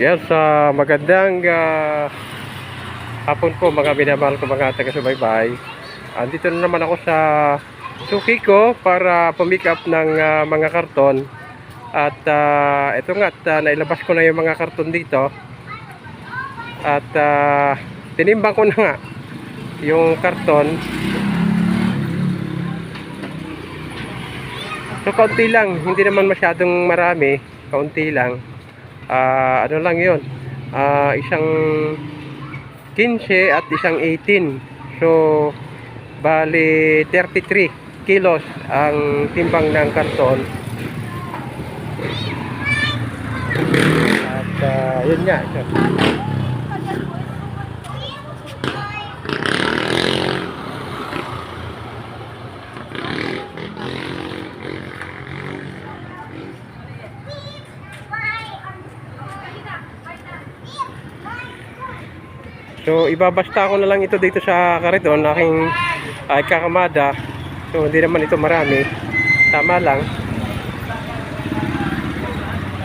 Yes, sa magandang ah, hapon po mga minamahal ko mga taga-subaybay. Andito na naman ako sa suki ko para pumick up ng ah, mga karton. At ah, ito nga, at, ah, nailabas ko na yung mga karton dito. At ah, tinimbang ko na nga yung karton. So, kaunti lang. Hindi naman masyadong marami. Kaunti lang. Ah, ano lang yun. Ah, isang 15 at isang 18. So, bali 33 kilos ang timbang ng karton. At ah, yun nga. ito. So, ibabasta ko na lang ito dito sa kariton, aking ay kakamada. So, hindi naman ito marami. Tama lang.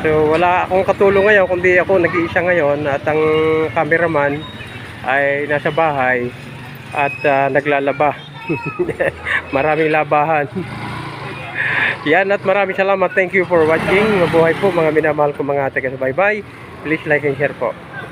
So, wala akong katulong ngayon, kundi ako nag-iisa ngayon at ang cameraman ay nasa bahay at ah, naglalaba. Maraming labahan. Yan at maraming salamat. Thank you for watching. Mabuhay po mga minamahal ko mga taga-subaybay. Please like and share po.